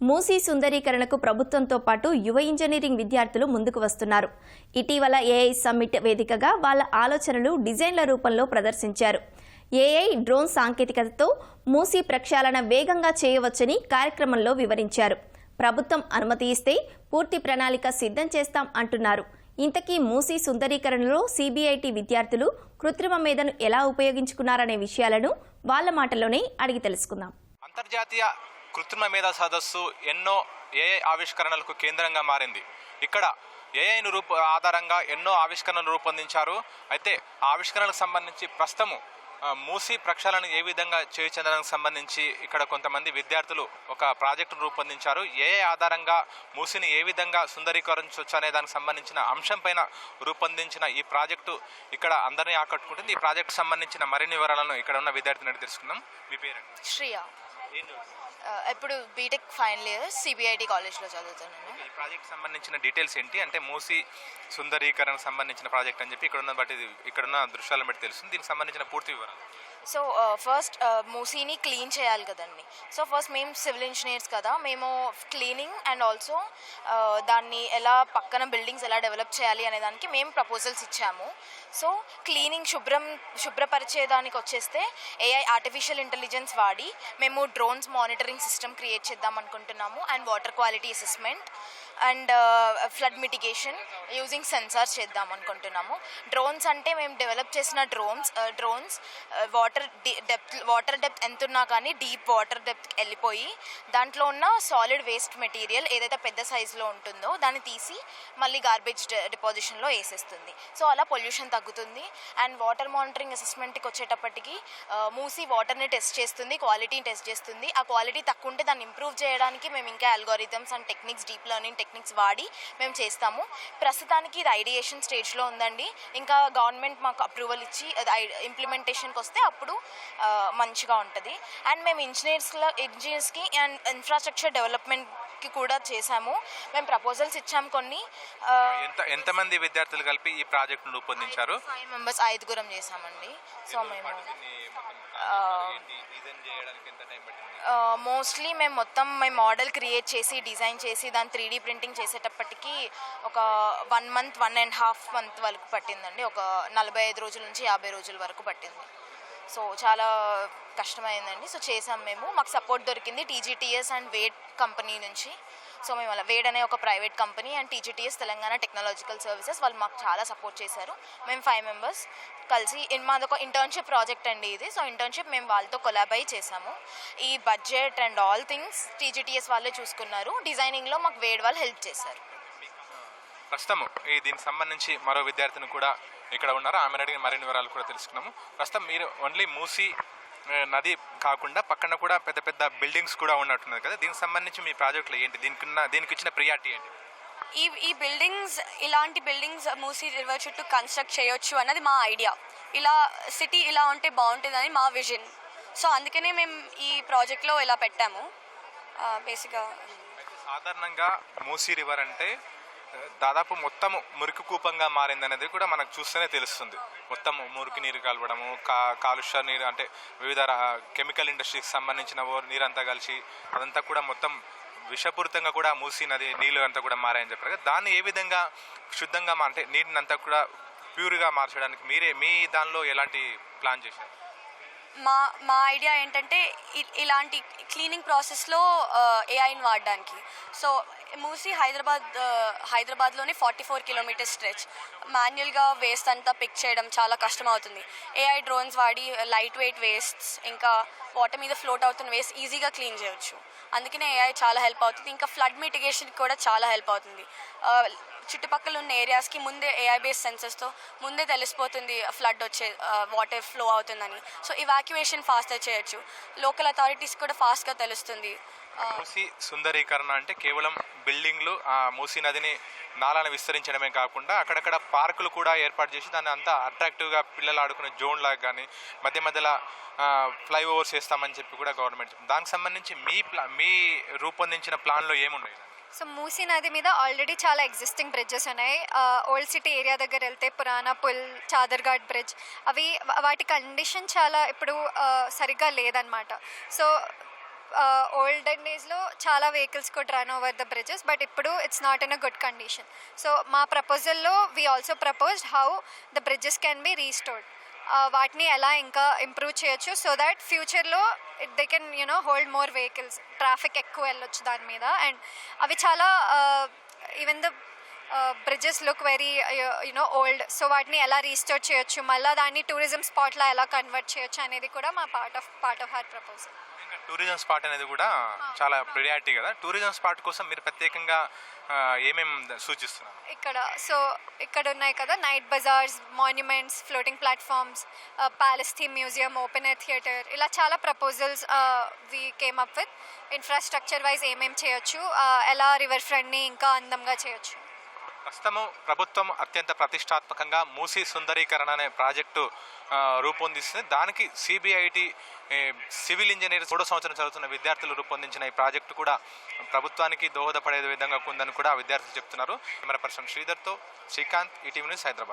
మూసీ సుందరీకరణకు ప్రభుత్వంతో పాటు యువ ఇంజనీరింగ్ విద్యార్థులు ముందుకు వస్తున్నారు. ఇటీవల ఏఐ సమ్మిట్ వేదికగా వాళ్ళ ఆలోచనలు డిజైన్ల రూపంలో ప్రదర్శించారు. ఏఐ డ్రోన్ సాంకేతికతతో మూసీ ప్రక్షాళన వేగంగా చేయవచ్చని కార్యక్రమంలో వివరించారు. ప్రభుత్వం అనుమతి ఇస్తే పూర్తి ప్రణాళిక సిద్ధం చేస్తాం అంటున్నారు. ఇంతకీ మూసీ సుందరీకరణలో సిబిఐటి విద్యార్థులు కృత్రిమ మేధను ఎలా ఉపయోగించుకున్నారనే విషయాలను వాళ్ళ మాటలోనే అడిగి తెలుసుకుందాం. అంతర్జాతీయ కృత్రిమ మేధా సదస్సు ఎన్నో ఏఐ ఆవిష్కరణలకు కేంద్రంగా మారింది. ఇక్కడ ఏఐను రూప ఆధారంగా ఎన్నో ఆవిష్కరణలు రూపొందించారు. అయితే ఆ ఆవిష్కరణలకు సంబంధించి ప్రస్తుతము మూసి మూసీ ప్రక్షాళన ఏ విధంగా చేయచెందడానికి సంబంధించి ఇక్కడ కొంతమంది విద్యార్థులు ఒక ప్రాజెక్టును రూపొందించారు. ఏఐ ఆధారంగా మూసీని ఏ విధంగా సుందరీకరించవచ్చు అనే దానికి సంబంధించిన అంశం పైన రూపొందించిన ఈ ప్రాజెక్టు ఇక్కడ అందరినీ ఆకట్టుకుంటుంది. ఈ ప్రాజెక్టు సంబంధించిన మరిన్ని వివరాలను ఇక్కడ ఉన్న విద్యార్థిని తెలుసుకుందాం. మీ పేరు శ్రియ. ఇప్పుడు బీటెక్ ఫైనల్ ఇయర్ సిబిఐటి కాలేజ్లో చదువుతున్నాను. ఈ ప్రాజెక్ట్ సంబంధించిన డీటెయిల్స్ ఏంటి? అంటే మూసి సుందరీకరణ సంబంధించిన ప్రాజెక్ట్ అని చెప్పి ఇక్కడ ఉన్న బట్టి ఇక్కడ ఉన్న దృశ్యాలను బట్టి తెలుస్తుంది. దీనికి సంబంధించిన పూర్తి వివరాలు. సో ఫస్ట్ మూసీని క్లీన్ చేయాలి కదండి. సో ఫస్ట్ మేము సివిల్ ఇంజనీర్స్ కదా మేము క్లీనింగ్ అండ్ ఆల్సో దాన్ని ఎలా పక్కన బిల్డింగ్స్ ఎలా డెవలప్ చేయాలి అనే దానికి మేము ప్రపోజల్స్ ఇచ్చాము. సో క్లీనింగ్ శుభ్రం శుభ్రపరిచేదానికి వచ్చేస్తే ఏఐ ఆర్టిఫిషియల్ ఇంటెలిజెన్స్ వాడి మేము డ్రోన్స్ మానిటరింగ్ సిస్టమ్ క్రియేట్ చేద్దాం అనుకుంటున్నాము and water quality assessment and flood mitigation using sensors చేద్దాం అనుకుంటున్నాము. డ్రోన్స్ అంటే మేము డెవలప్ చేసిన drones drones water depth water depth ఎంత ఉన్నా కానీ డీప్ వాటర్ డెప్త్కి వెళ్ళిపోయి దాంట్లో ఉన్న సాలిడ్ వేస్ట్ మెటీరియల్ ఏదైతే పెద్ద సైజులో ఉంటుందో దాన్ని తీసి మళ్ళీ గార్బేజ్ డిపాజిషన్లో వేసేస్తుంది. సో అలా పొల్యూషన్ తగ్గుతుంది. అండ్ వాటర్ మానిటరింగ్ అసెస్మెంట్కి వచ్చేటప్పటికి మూసి వాటర్ని టెస్ట్ చేస్తుంది క్వాలిటీని టెస్ట్ చేస్తుంది. ఆ క్వాలిటీ తక్కువ ఉంటే దాన్ని ఇంప్రూవ్ చేయడానికి మేము ఇంకా algorithms and techniques deep learning techniques వాడి మేము చేస్తాము. ప్రస్తుతానికి ఇది ఐడియేషన్ స్టేజ్లో ఉందండి. ఇంకా గవర్నమెంట్ మాకు అప్రూవల్ ఇచ్చి ఇంప్లిమెంటేషన్కి వస్తే అప్పుడు మంచిగా ఉంటుంది. అండ్ మేము ఇంజనీర్స్లో ఇంజనీర్స్కి అండ్ ఇన్ఫ్రాస్ట్రక్చర్ డెవలప్మెంట్ డెవలప్మెంట్కి కూడా చేశాము. మేము ప్రపోజల్స్ ఇచ్చాము కొన్ని. ఎంత ఎంతమంది విద్యార్థులు కలిపి ఈ ప్రాజెక్టును రూపొందించారు? ఫైవ్ మెంబర్స్ ఐదుగురం చేసామండి సో మేము మోస్ట్లీ మేము మొత్తం మేము మోడల్ క్రియేట్ చేసి డిజైన్ చేసి దాని త్రీ డీ ప్రింటింగ్ చేసేటప్పటికి ఒక one month one and half month వరకు పట్టిందండి. ఒక నలభై ఐదు రోజుల నుంచి యాభై రోజుల వరకు పట్టింది. సో చాలా కష్టమైందండి. సో చేసాం మేము. మాకు సపోర్ట్ దొరికింది టీజీటీఎస్ అండ్ వేడ్ కంపెనీ నుంచి. సో మేము అలా వేడ్ అనే ఒక private company and TGTS Telangana technological services వాళ్ళు మాకు చాలా సపోర్ట్ చేశారు. మేము ఫైవ్ మెంబర్స్ కలిసి ఇన్- మాది ఒక ఇంటర్న్షిప్ ప్రాజెక్ట్ అండి ఇది. సో ఇంటర్న్షిప్ మేము వాళ్ళతో కొలాబ్ అయి చేసాము. ఈ budget and all things TGTS వాళ్ళే చూసుకున్నారు. డిజైనింగ్లో మాకు వేడ్ వాళ్ళు హెల్ప్ చేశారు. ప్రస్తుతం దీనికి సంబంధించి మరో విద్యార్థిని కూడా ఇక్కడ ఉన్నారు? ఆమెను అడిగిన మరిన్ని వివరాలు కూడా తెలుసుకున్నాము. ప్రస్తుతం మీరు ఓన్లీ మూసి నది కాకుండా పక్కన కూడా పెద్ద పెద్ద బిల్డింగ్స్ కూడా ఉన్నట్టున్నది కదా? దీనికి సంబంధించి మీ ప్రాజెక్టులు ఏంటి? దీనికి దీనికి ఇచ్చిన ప్రియారిటీ ఏంటి? ఈ ఈ బిల్డింగ్స్ ఇలాంటి బిల్డింగ్స్ మూసీ రివర్ చుట్టూ కన్స్ట్రక్ట్ చేయొచ్చు అన్నది మా ఐడియా. ఇలా సిటీ ఇలా ఉంటే బాగుంటుందని మా విజన్. సో అందుకనే మేము ఈ ప్రాజెక్ట్లో ఇలా పెట్టాము. బేసిక్గా సాధారణంగా మూసీ రివర్ అంటే దాదాపు మొత్తం మురికి కూపంగా మారిందనేది కూడా మనకు చూస్తేనే తెలుస్తుంది. మొత్తం మురికి నీరు కలవడము కా కాలుష్య నీరు అంటే వివిధ కెమికల్ ఇండస్ట్రీకి సంబంధించిన ఓ అంతా కలిసి అదంతా కూడా మొత్తం విషపూరితంగా కూడా మూసి నది నీళ్ళు అంతా కూడా మారాయని చెప్పారు. కదా దాన్ని ఏ విధంగా శుద్ధంగా అంటే నీటిని అంతా కూడా ప్యూర్గా మార్చడానికి మీరే మీ దానిలో ఎలాంటి ప్లాన్ చేశారు? మా మా ఐడియా ఏంటంటే ఇ- ఇలాంటి క్లీనింగ్ ప్రాసెస్లో ఏఐని వాడడానికి. సో మూసి హైదరాబాద్ హైదరాబాద్లోని హైదరాబాద్లోనే ఫార్టీ ఫోర్ కిలోమీటర్ స్ట్రెచ్. మాన్యువల్గా వేస్ట్ అంతా పిక్ చేయడం చాలా కష్టం అవుతుంది ఏఐ డ్రోన్స్ వాడి లైట్ వెయిట్ వేస్ట్స్ ఇంకా వాటర్ మీద ఫ్లోట్ అవుతున్న వేస్ట్ ఈజీగా క్లీన్ చేయొచ్చు. అందుకనే ఏఐ చాలా హెల్ప్ అవుతుంది. ఇంకా ఫ్లడ్ మిటిగేషన్ కూడా చాలా హెల్ప్ అవుతుంది. చుట్టుపక్కల ఉన్న ఏరియాస్కి ముందే ఏఐ బేస్ సెన్సెస్తో ముందే తెలిసిపోతుంది ఫ్లడ్ వచ్చే వాటర్ ఫ్లో అవుతుందని. సో ఇవాక్యువేషన్ ఫాస్ట్గా చేయొచ్చు. లోకల్ అథారిటీస్ కూడా ఫాస్ట్గా తెలుస్తుంది. ఆ, మూసీ సుందరీకరణ అంటే కేవలం బిల్డింగ్లు ఆ మూసీ నదిని నాలాను విస్తరించడమే కాకుండా అక్కడక్కడ పార్కులు కూడా ఏర్పాటు చేసి దాన్ని అంతా అట్రాక్టివ్గా పిల్లలు ఆడుకునే జోన్ లాగా కానీ మధ్య మధ్యలో ఫ్లైఓవర్స్ వేస్తామని చెప్పి కూడా గవర్నమెంట్ దానికి సంబంధించి మీ ప్లా మీ రూపొందించిన ప్లాన్లో ఏమున్నాయి? సో మూసీ నది మీద ఆల్రెడీ చాలా ఎగ్జిస్టింగ్ బ్రిడ్జెస్ ఉన్నాయి. ఓల్డ్ సిటీ ఏరియా దగ్గర వెళ్తే పురాణా పుల్ చాదర్ఘాట్ బ్రిడ్జ్ అవి వాటి కండిషన్ చాలా ఇప్పుడు సరిగ్గా లేదనమాట సో ఓల్డ్ డేస్లో చాలా వెహికల్స్ కూడా run over the bridges but ఇప్పుడు it's not in a good condition so మా ప్రపోజల్లో we also proposed how the bridges can be restored వాటిని ఎలా ఇంకా ఇంప్రూవ్ చేయొచ్చు సో దట్ ఫ్యూచర్లో it they can you know hold more vehicles traffic ఎక్కువ వెళ్ళొచ్చు దాని మీద. అండ్ అవి చాలా even the bridges look very you know old so వాటిని ఎలా రీస్టోర్ చేయొచ్చు? మళ్ళీ దాన్ని టూరిజం స్పాట్లా ఎలా కన్వర్ట్ చేయొచ్చు అనేది కూడా మా part of part of her proposal tourism spot అనేది కూడా చాలా ప్రియారిటీ కదా. టూరిజం స్పాట్ కోసం మీరు ప్రత్యేకంగా ఏమేమి సూచిస్తున్నారు? ఇక్కడ సో ఇక్కడ ఉన్నాయి కదా night bazaars monuments floating platforms palace theme museum open air theatre ఇలా చాలా proposals we came up with infrastructure wise ఏమేం చేయొచ్చు? ఎలా రివర్ ఫ్రంట్ని ఇంకా అందంగా చేయొచ్చు? ప్రస్తుతము ప్రభుత్వం అత్యంత ప్రతిష్టాత్మకంగా మూసీ సుందరీకరణ అనే ప్రాజెక్టు రూపొందిస్తుంది. దానికి సిబిఐటి సివిల్ ఇంజనీర్ మూడో సంవత్సరం చదువుతున్న విద్యార్థులు రూపొందించిన ఈ ప్రాజెక్టు కూడా ప్రభుత్వానికి దోహదపడే విధంగా ఉందని కూడా విద్యార్థులు చెప్తున్నారు. కెమెరా పర్సన్ శ్రీధర్తో శ్రీకాంత్ ఈటీవీ న్యూస్ హైదరాబాద్.